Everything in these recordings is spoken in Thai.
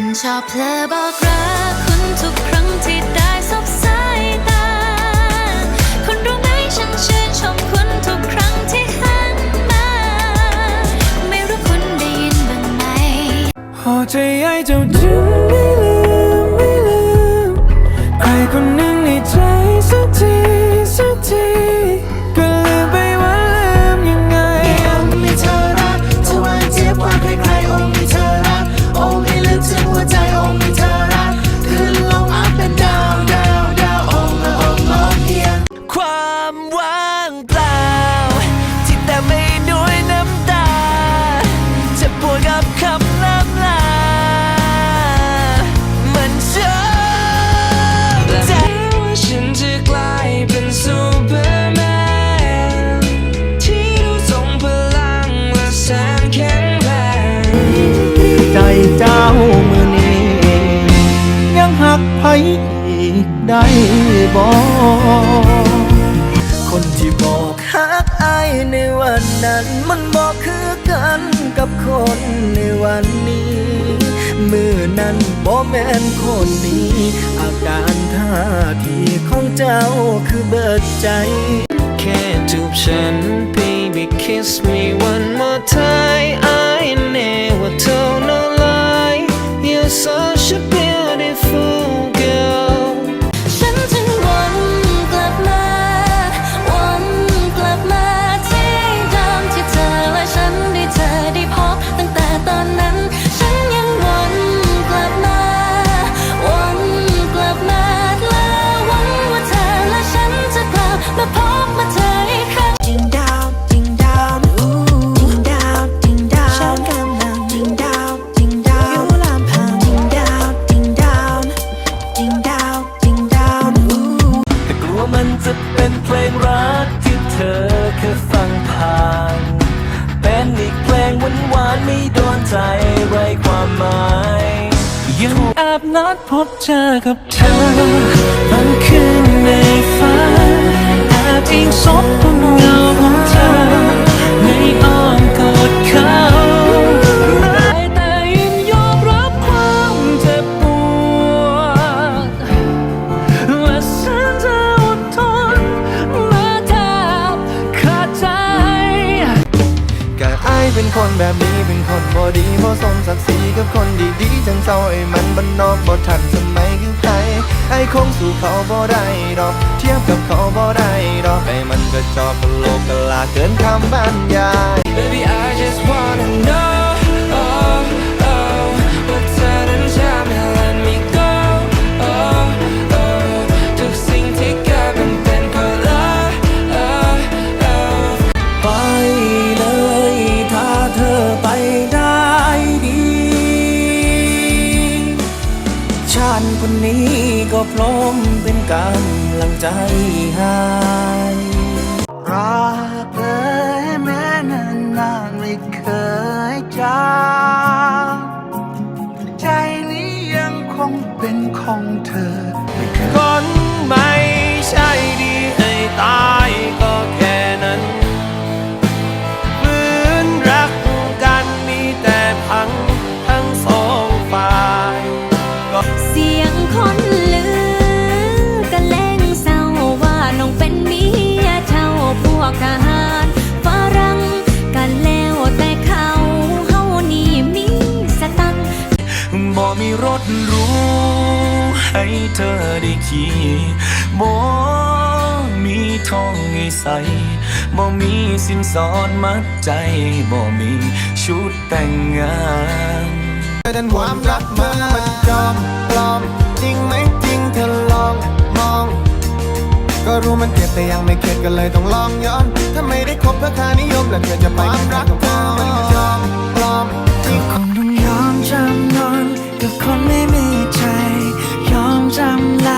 ฉันชอบเพลอบอกรักคุณทุกครั้งที่ได้สบสายตา คุณรู้ไหมฉันชื่นชมคุณทุกครั้งที่หันมา ไม่รู้คุณได้ยินบ้างไหมหัวใจไอ้เจ้าจึงไม่ลื ไผอีกได้บ่คนที่บอกหักไอายในวันนั้น มันบอกคือกันกับคนในวันนี้ มือนั้นบ่แม่นคนนี้ อาการท่าทีของเจ้าคือเบิดใจ แค่จูบฉัน baby kiss me one more time I never told no lie you're such a beautiful จะเป็นเพลงรักที่เธอแค่ฟังผ่าน เป็นอีกเพลงหวานหวานไม่โดนใจไรความหมายยังแอบนัดพบเจอกับเธอตอนคืนในฝันแอบอิงซบบนเงาของเธอในอ้อมกอดเขา คนแบบนี้เป็นคนบอดีบอสมศักดิ์ศรีกับคนดีๆจังเศร้าไอ้มันบันนอกบอทันสมัยคือใครไอ้คงสู่เขาบ่ได้ดอก เทียบกับเขาบ่ได้ดอกไอ้มันก็จอกกะโลกกะลาเกินคำบรรยาย Baby I just wanna know กำลังใจให้รักเธอแม้นานนานๆไม่เคยจางใจนี้ยังคงเป็นของเธอ คนไม่ใช่ ทองให้ใส่บ่มีสินสอดมัดใจบ่มีชุดแต่งงานดันความรักมามันจอมปลอม จริงไหมจริงเธอลองมอง ก็รู้มันเจ็บแต่ยังไม่เข็ดก็เลยต้องลองย้อน ถ้าไม่ได้คบเพื่อค่านิยมแล้วเธอจะไปความรักเธอมันจอมปลอมจริงคงต้องยอมจำนนกับคนไม่มีใจ ยอมจำลา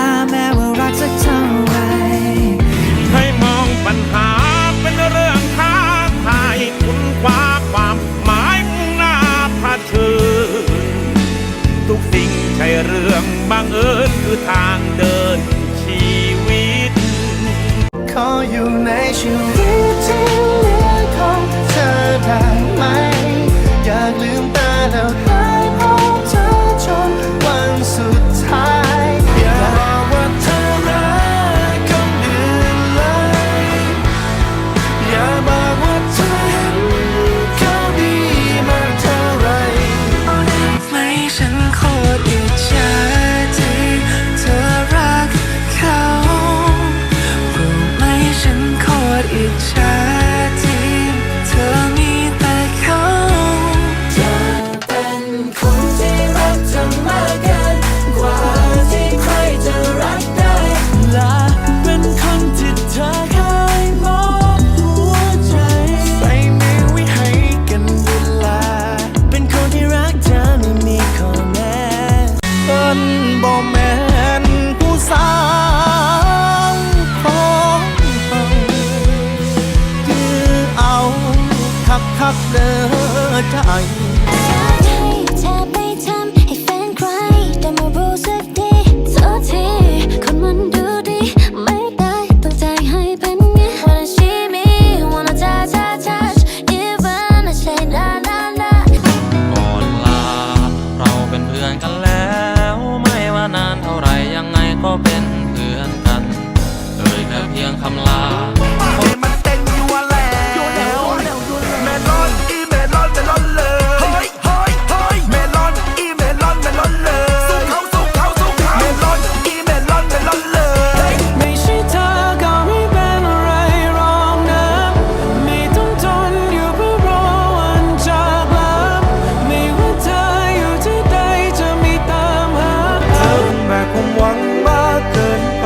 ความหวังมากเกินไป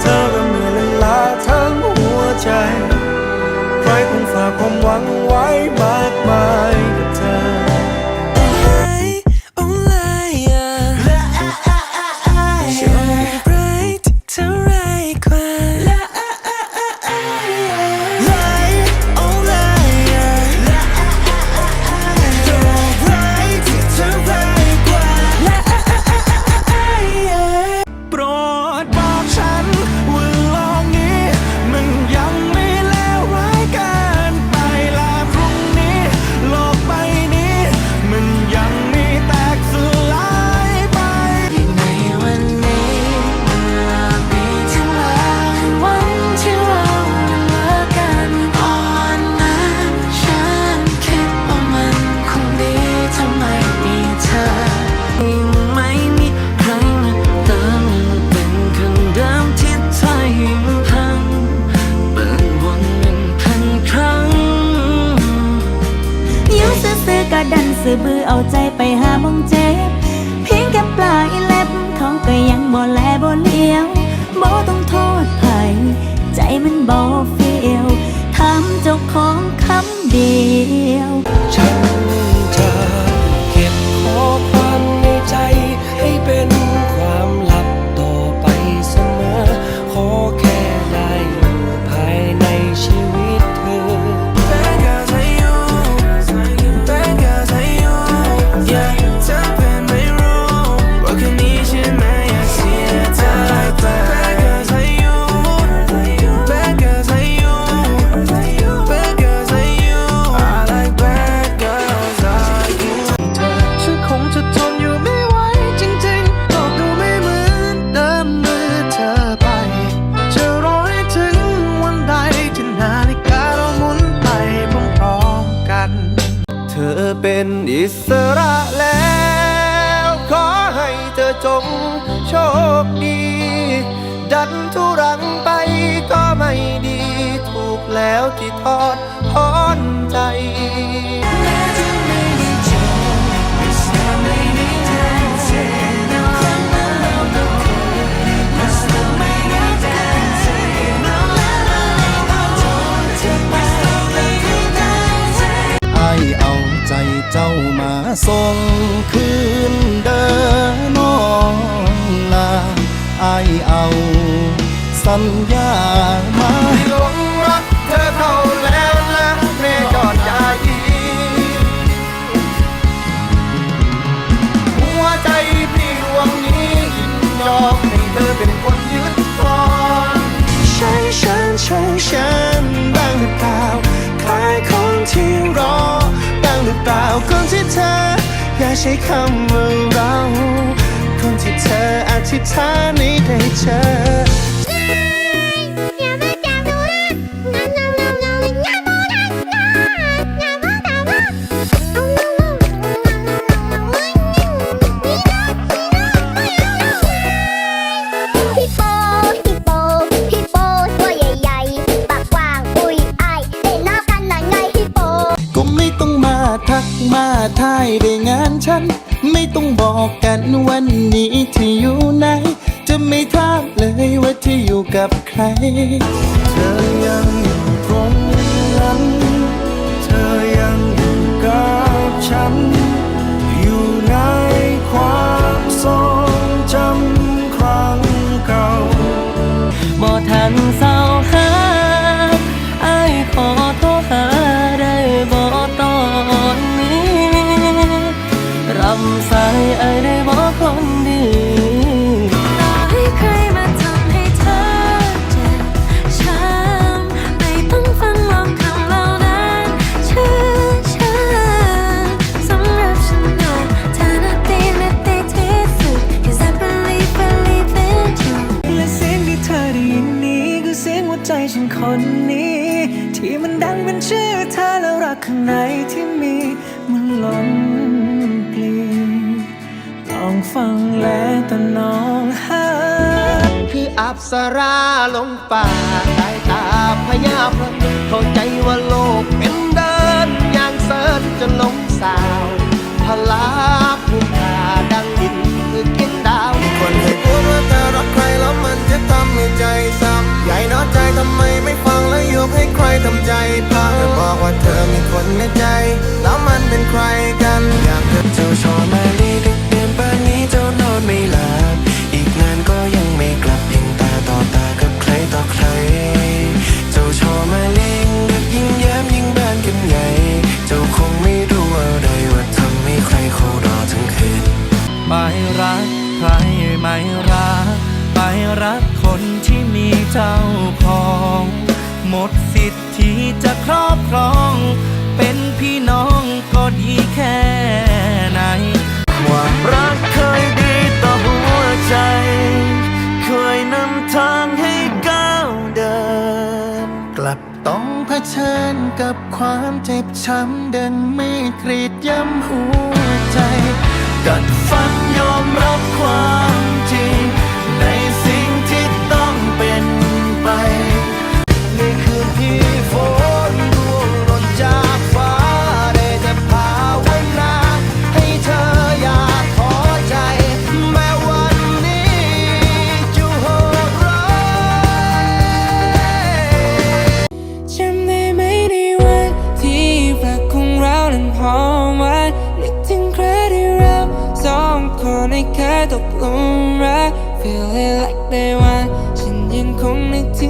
เธอก็เหนื่อยลล้าทั้งหัวใจ ใครคงฝากความหวังไว้มา สัญญามาหลงรักเธอเข้าแล้วนะเมยอดใจอีหัวใจพี่ดวงนี้ยินยอมให้เธอเป็นคนยึดครองใช่ฉันใช่ฉันบ้างหรือเปล่าใครคนที่รอบ้างหรือเปล่าคนที่เธออย่าใช้คำว่าเราคนที่เธออธิษฐานนี้ได้เจอ ฉัน ไม่ต้องบอกกันวันนี้ที่อยู่ไหน จะไม่ถามเลยว่าที่อยู่กับใคร เธอยังอยู่ตรงนั้น เธอยังอยู่กับฉัน อยู่ในความทรงจำครั้งเก่าบ่ทัน คนนี้ ที่มันดังเป็นชื่อเธอแล้วรักข้างในที่มีมันล้นปลีลองฟังแล้แต่น้องหาคืออับสราลงป่าสายตาพยาพระเข้าใจว่าโลกเป็นเดินอย่างเสิร์ชจนลงสาวพลาผู้ผาดังดินคือกินดาวคนเคยพูดว่าจะร รักคนที่มีเจ้าของ หมดสิทธิ์ที่จะครอบครอง เป็นพี่น้องก็ดีแค่ไหน ความรักเคยดีต่อหัวใจ เคยนำทางให้ก้าวเดิน กลับต้องเผชิญกับความเจ็บช้ำเดินไม่กรีดย้ำหัวใจ กัดฟันยอมรับความจริง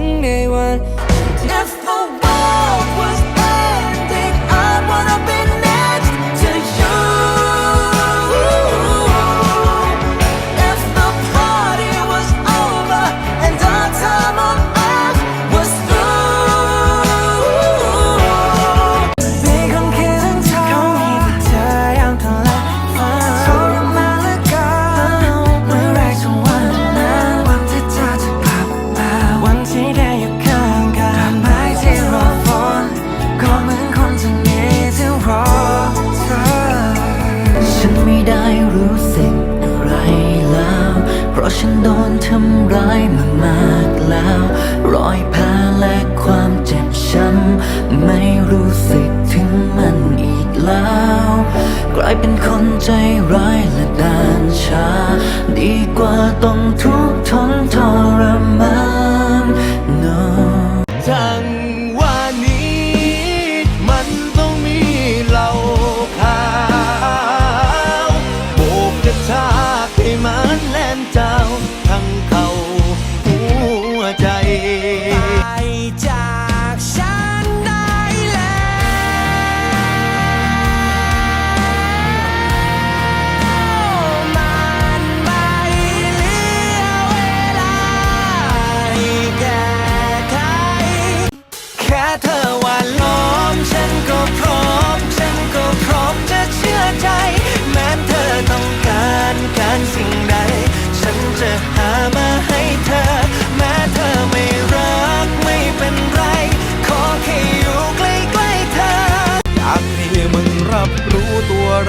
งนึกายมามากแล้ว รอยแผลและความเจ็บช้ำไม่รู้สึกถึงมันอีกแล้ว กลายเป็นคนใจร้ายและดานชา ดีกว่าต้องทุกข์ทนทร เธอหว่าล้อม ฉันก็พร้อม ฉันก็พร้อมจะเชื่อใจ แม้เธอต้องการการสิ่งใด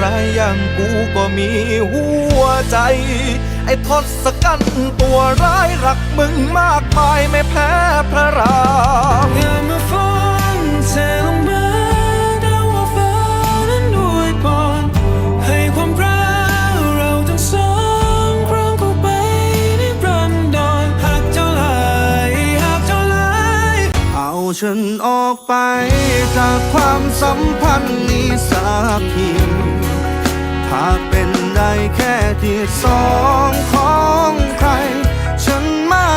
รู้ตัวร้ายอย่างกูก็มีหัวใจ ไอ้ทศกัณฐ์ตัวร้ายรักมึงมากมายไม่แพ้พระรามงานมาฟ้อนเธอลงมาดาวว่าฟ้านั้นอวยพรให้ความรักเราทั้งสองครองเข้าไปในรันดอนหากเจ้าหลายหากเจ้าหลายเอาฉันออกไปจากความสัมพันธ์นี้สักที อากเป็นได้แค่ที่สองของใคร ฉันไม่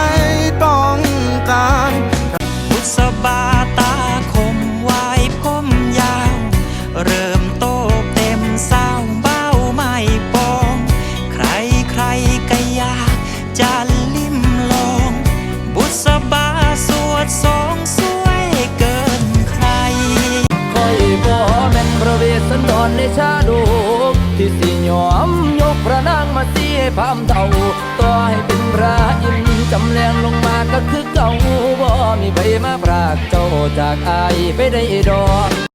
ต้องการบุษบาย จากอายไปได้ดอก